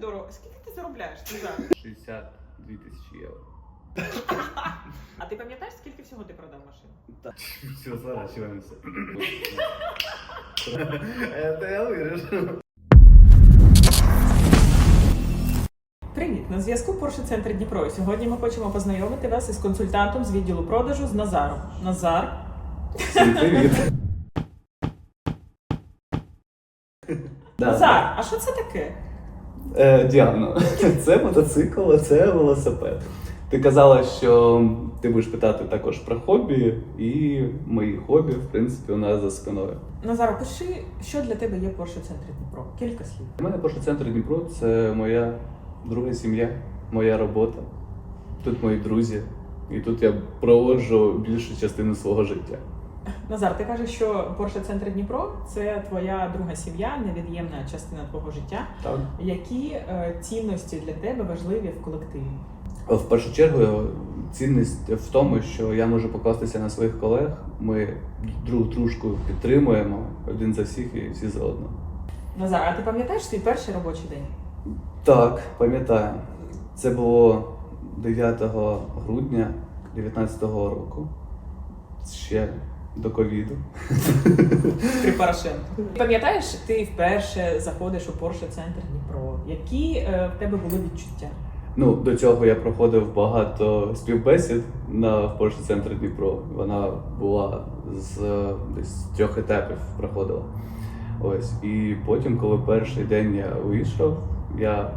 дорого. Скільки ти заробляєш Назар? 62 тисячі євро. А ти пам'ятаєш, скільки всього ти продав машин? Все, сворачиваемся. Это я вырежу. Привіт, на зв'язку Porsche Центр Дніпро. І Сьогодні ми хочемо познайомити вас із консультантом з відділу продажу з Назаром. Назар. Всім привіт. Назар, а що це таке? Е, Діана, це мотоцикл, а це велосипед. Ти казала, що ти будеш питати також про хобі, і мої хобі, в принципі, у нас за спиною. Назар, опиши, що для тебе є Porsche Центр Дніпро. Кілька слів. У мене Porsche центр Дніпро це моя друга сім'я, моя робота. Тут мої друзі. І тут я проводжу більшу частину свого життя. Назар, ти кажеш, що Porsche Центр Дніпро це твоя друга сім'я, невід'ємна частина твого життя. Так. Які е, цінності для тебе важливі в колективі? В першу чергу цінність в тому, що я можу покластися на своїх колег. Ми друг дружку підтримуємо один за всіх і всі за одного. Назар, а ти пам'ятаєш свій перший робочий день? Так, пам'ятаю. Це було 9 грудня 2019 року. Ще до ковіду. При Порошенку. Пам'ятаєш, ти вперше заходиш у Porsche Центр Дніпро. Які е, в тебе були відчуття? Ну, до цього я проходив багато співбесід на Porsche центрі Дніпро. Вона була з е, десь трьох етапів проходила. Ось. І потім, коли перший день я вийшов, я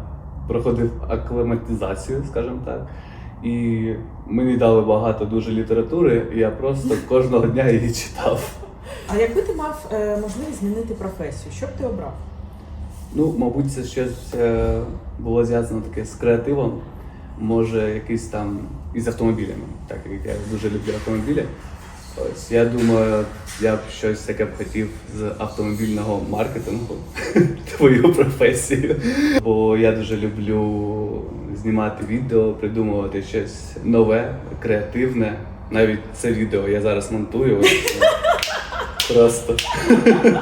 проходив акліматизацію, скажімо так. І мені дали багато дуже літератури, і я просто кожного дня її читав. А якби ти мав е, можливість змінити професію, що б ти обрав? Ну, мабуть, це щось е, було зв'язано таке з креативом. Може, якийсь там із автомобілями, так як я дуже люблю автомобілі. Ось я думаю, я б щось таке б хотів з автомобільного маркетингу, твою професію. Бо я дуже люблю знімати відео, придумувати щось нове, креативне. Навіть це відео я зараз монтую. ось, Просто.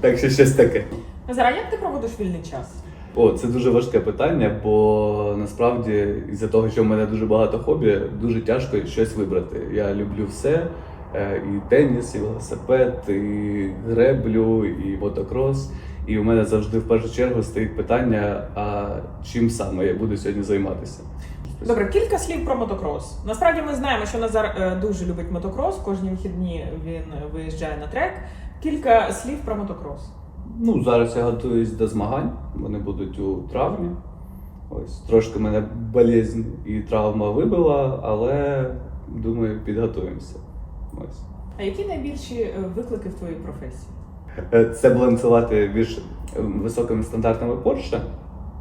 Так що щось таке. Назар, а як ти проводиш вільний час? О, це дуже важке питання, бо насправді із-за того, що в мене дуже багато хобі, дуже тяжко щось вибрати. Я люблю все: і теніс, і велосипед, і греблю, і мотокрос. І у мене завжди в першу чергу стоїть питання: а чим саме я буду сьогодні займатися? Добре, кілька слів про мотокрос. Насправді ми знаємо, що Назар е, дуже любить мотокрос. Кожні вихідні він виїжджає на трек. Кілька слів про мотокрос. Ну, зараз я готуюсь до змагань. Вони будуть у травні. Ось трошки мене болезнь і травма вибила, але думаю, підготуємося. Ось. А які найбільші е, виклики в твоїй професії? Е, Це балансувати між е, високими стандартами Porsche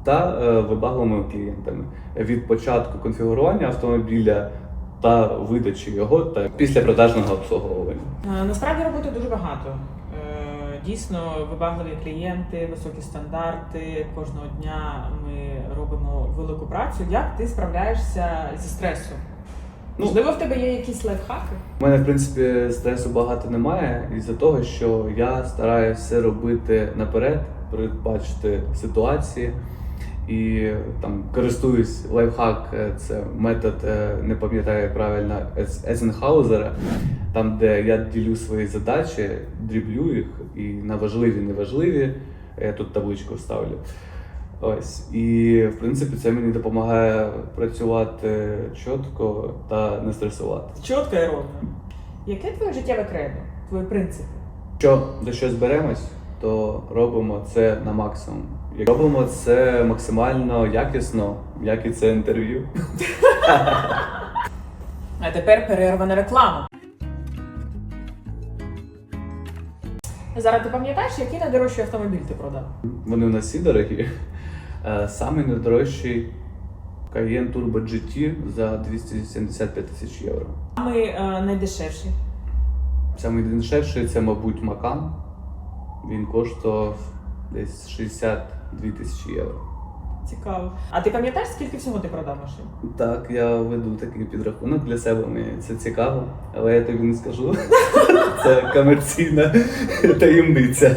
та вибагливими клієнтами від початку конфігурування автомобіля та видачі його та після продажного обслуговування. Насправді роботи дуже багато. Дійсно, вибагливі клієнти, високі стандарти. Кожного дня ми робимо велику працю. Як ти справляєшся зі стресом? Ну, Можливо, в тебе є якісь лайфхаки? У мене, в принципі, стресу багато немає із-за того, що я стараюся все робити наперед, передбачити ситуації. І там користуюсь лайфхак, е, це метод, е, не пам'ятаю правильно, Езенхаузера, там, де я ділю свої задачі, дріблю їх і на важливі, неважливі. Я тут табличку ставлю. Ось. І в принципі це мені допомагає працювати чітко та не стресувати. Чітко і ровно. Яке твоє життєве кредо? Твої принципи? Якщо до щось беремось, то робимо це на максимум. Як робимо це максимально якісно, як і це інтерв'ю. А тепер перерва на рекламу. Зараз ти пам'ятаєш, який найдорожчий автомобіль ти продав? Вони у нас всі дорогі. Е, Самий найдорожчий Cayenne Turbo GT за 275 тисяч євро. Ми е, найдешевші. Самий дешевший це, мабуть, Макан. Він коштував десь 62 тисячі євро. Цікаво. А ти пам'ятаєш, скільки всього ти продав машин? Так, я веду такий підрахунок для себе, мені це цікаво, але я тобі не скажу. Це комерційна таємниця.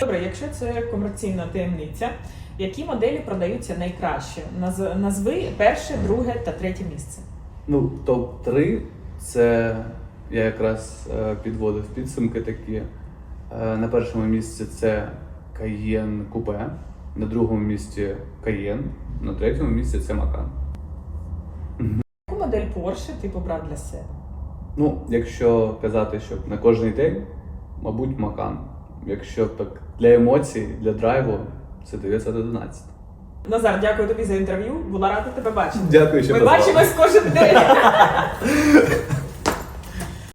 Добре, якщо це комерційна таємниця, які моделі продаються найкраще? Наз- Назви перше, друге та третє місце. Ну, топ-3 це я якраз е, підводив підсумки такі. Е, На першому місці це Cayenne Coupe, на другому місці Cayenne, на третьому місці це Macan. Яку модель Porsche ти побрав для себе? Ну, якщо казати, що на кожний день, мабуть, Macan. Якщо так для емоцій, для драйву, це 911. Назар, дякую тобі за інтерв'ю. Була рада тебе бачити. Дякую, що Ми позвали. бачимось кожен день.